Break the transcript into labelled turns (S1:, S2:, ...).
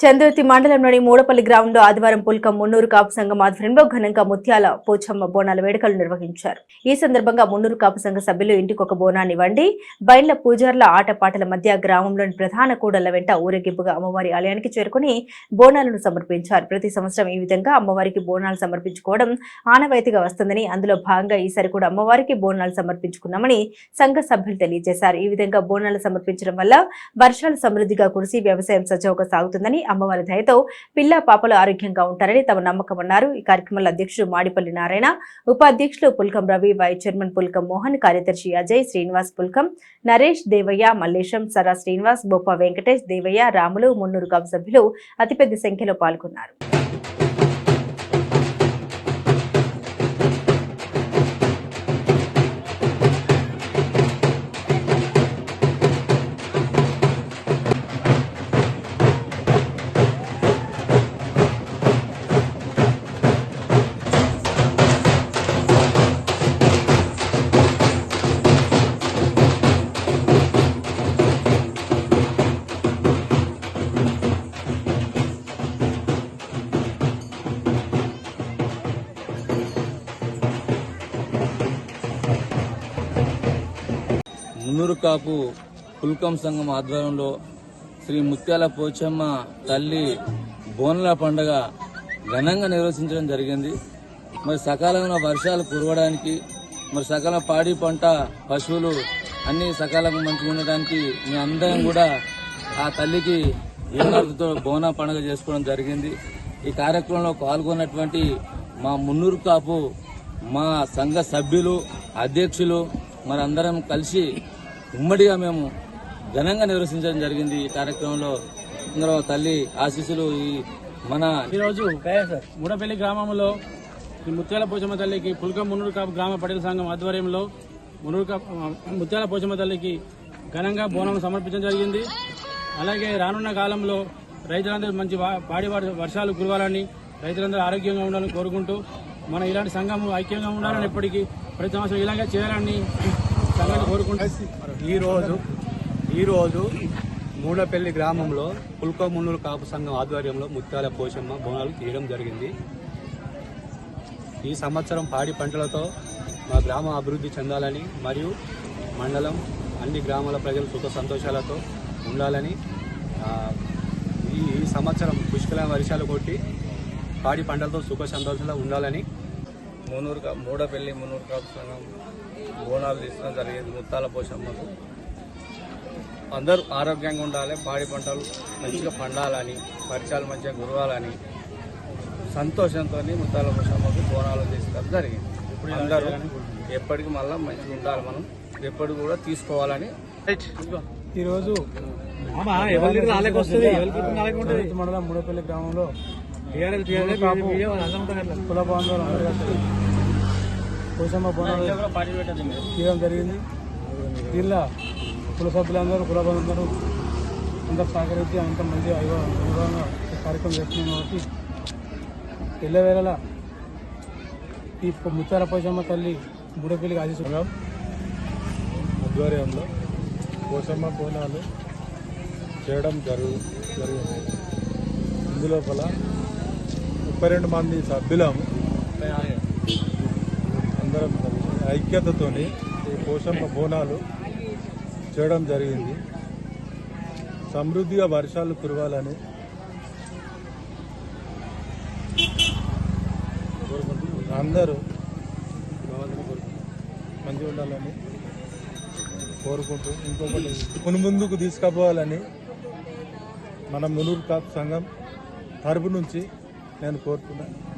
S1: చంద్రుతి మండలంలోని మూడపల్లి గ్రామంలో ఆదివారం పుల్కం మున్నూరు కాపు సంఘం ఆధ్వర్యంలో ఘనంగా ముత్యాల పోచమ్మ బోనాల వేడుకలు నిర్వహించారు. ఈ సందర్భంగా మున్నూరు కాపు సంఘ సభ్యులు ఇంటికొక బోనాన్ని వండి బయళ్ళ పూజార్ల ఆటపాటల మధ్య గ్రామంలోని ప్రధాన కూడళ్ళ వెంట ఊరేగింపుగా అమ్మవారి ఆలయానికి చేరుకుని బోనాలను సమర్పించారు. ప్రతి సంవత్సరం ఈ విధంగా అమ్మవారికి బోనాలు సమర్పించుకోవడం ఆనవాయితీగా వస్తుందని అందులో భాగంగా ఈసారి కూడా అమ్మవారికి బోనాలు సమర్పించుకున్నామని సంఘ సభ్యులు తెలియజేశారు. ఈ విధంగా బోనాలు సమర్పించడం వల్ల వర్షాలు సమృద్ధిగా కురిసి వ్యవసాయం సజావుగా సాగుతుందని అమ్మవారి దయతో పిల్ల పాపలు ఆరోగ్యంగా ఉంటారని తమ నమ్మకం అన్నారు. ఈ కార్యక్రమంలో అధ్యక్షుడు మాడిపల్లి నారాయణ ఉపాధ్యక్షులు పుల్కం రవి వైస్ చైర్మన్ పుల్కం మోహన్ కార్యదర్శి అజయ్ శ్రీనివాస్ పుల్కం నరేష్ దేవయ్య మల్లేశం సరా శ్రీనివాస్ బొప్ప వెంకటేష్ దేవయ్య రాములు మున్నూరు కబ్ సభ్యులు అతిపెద్ద సంఖ్యలో పాల్గొన్నారు.
S2: మున్నూరు కాపు పుల్కం సంఘం ఆధ్వర్యంలో శ్రీ ముత్యాల పోచమ్మ తల్లి బోనల పండుగ ఘనంగా నిర్వహించడం జరిగింది. మరి సకాలంలో వర్షాలు కురవడానికి మరి సకాల పాడి పంట పశువులు అన్ని సకాలంగా మంచిగా ఉండడానికి మీ అందరం కూడా ఆ తల్లికి ఏనాడుతో బోన పండుగ చేసుకోవడం జరిగింది. ఈ కార్యక్రమంలో పాల్గొన్నటువంటి మా మున్నూరు కాపు మా సంఘ సభ్యులు అధ్యక్షులు మరి అందరం కలిసి ఉమ్మడిగా మేము ఘనంగా నిర్వహించడం జరిగింది ఈ కార్యక్రమంలో. ఇందులో తల్లి ఆశీస్సులు ఈ మన
S3: ఈరోజు మూడపల్లి గ్రామంలో ఈ ముత్యాల పోచమ్మ తల్లికి పుల్కం మున్నూరు కాపు గ్రామ పటేల సంఘం ఆధ్వర్యంలో మున్నూరు కాపు ముత్యాల పోచమ్మ తల్లికి ఘనంగా బోనం సమర్పించడం జరిగింది. అలాగే రానున్న కాలంలో రైతులందరూ మంచి వా- పాడి వర్- వర్షాలు కురవాలని రైతులందరూ ఆరోగ్యంగా ఉండాలని కోరుకుంటూ మన ఇలాంటి సంఘం ఐక్యంగా ఉండాలని ఎప్పటికీ ప్రతి సంవత్సరం ఇలాగే చేయాలని
S4: ఈరోజు ఈరోజు మూడపల్లి గ్రామంలో పుల్కో మున్నూరు కాపు సంఘం ఆధ్వర్యంలో ముత్యాల పోషమ్మ బోనాలు తీయడం జరిగింది. ఈ సంవత్సరం పాడి పంటలతో మా గ్రామం అభివృద్ధి చెందాలని మరియు మండలం అన్ని గ్రామాల ప్రజలు సుఖ సంతోషాలతో ఉండాలని ఈ ఈ సంవత్సరం పుష్కల వర్షాలు కొట్టి పాడి పంటలతో సుఖ సంతోషాలు ఉండాలని
S2: మున్నూరు కా- మూడపల్లి మున్నూరు కాపు సంఘం బోనాలు తీసుకోవడం జరిగింది ముత్తాల పోషమ్మకు. అందరూ ఆరోగ్యంగా ఉండాలి పాడి పంటలు మంచిగా పండాలని వర్షాలు మంచిగా కురవాలని సంతోషంతో ముత్తాల పోషమ్మకు బోనాలు తీసుకోవడం జరిగింది. అందరూ ఎప్పటికి మళ్ళీ మంచిగా ఉండాలి మనం ఎప్పటికి కూడా తీసుకోవాలని.
S3: ఈరోజు మండలం మూడపల్లి గ్రామంలో కుల బాంధవులు అందరూ కలిసి పోసమ్మ బోనాలు తీయడం జరిగింది. దీనిలో కుల సభ్యులందరూ కుల బంధువులు అందరూ సహకరించి అంత మంచి ఈ కార్యక్రమం చేస్తున్నాం కాబట్టి ఎల్లవేళలా ఈ ముత్తాల పోసమ్మ తల్లి బుడపల్లికి ఆశిస్తున్నాం
S5: ఆధ్వర్యంలో పోసమ్మ బోనాలు చేయడం జరుగు జరిగింది. ఇందులోపల ముప్పై రెండు మంది సభ్యులము అందరం ఐక్యతతోని ఈ పోషమ్మ బోనాలు చేయడం జరిగింది. సమృద్ధిగా వర్షాలు కురవాలని అందరూ మంచిగా ఉండాలని కోరుకుంటూ ఇంకొకటి మును ముందుకు తీసుకుపోవాలని మన మునూరు కాపు సంఘం తరపు నుంచి నేను కోరుతున్నాను.